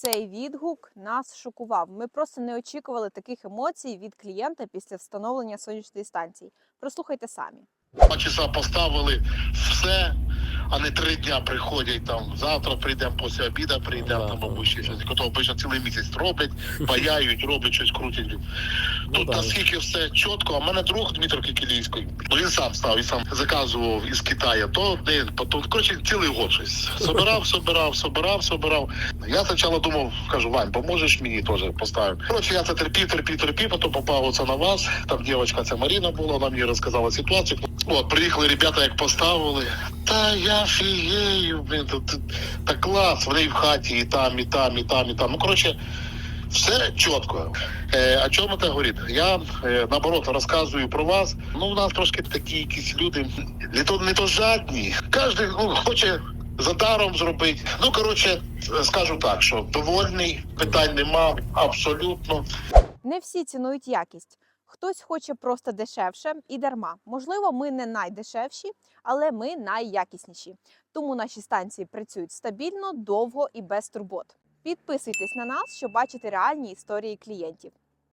Цей відгук нас шокував. Ми просто не очікували таких емоцій від клієнта після встановлення сонячної станції. Прослухайте самі. Два часа поставили все, а не три дня приходять там. Завтра прийдемо після обіду, прийдемо там або ще щось. Ото обично цілий місяць роблять, паяють, роблять щось крутять. Ну, Тут наскільки все чітко, а в мене друг Дмитро Кікілійський. Він сам став, він сам заказував із Китаю. То один, потім коротше цілий год щось. Собирав, собирав, собирав, собирав. Я спочатку думав, кажу, Вань, поможеш мені теж поставити. Коротше, я це терпів, терпів, терпів, потім попав оце на вас. Там дівчинка, ця Маріна була, вона мені розказала ситуацію. От, приїхали ребята, як поставили. Та я фією, блін, тут, тут, та клас, вони і в хаті, і там, і там, і там, і там. Ну, коротше, все чітко. Е, о чому це говорить? Я е, наоборот розказую про вас. Ну, у нас трошки такі якісь люди, не то не то жадні. Кожен ну, хоче за даром зробити. Ну, коротше, скажу так, що довольний, питань нема, абсолютно. Не всі цінують якість. Хтось хоче просто дешевше і дарма. Можливо, ми не найдешевші, але ми найякісніші. Тому наші станції працюють стабільно, довго і без турбот. Підписуйтесь на нас, щоб бачити реальні історії клієнтів.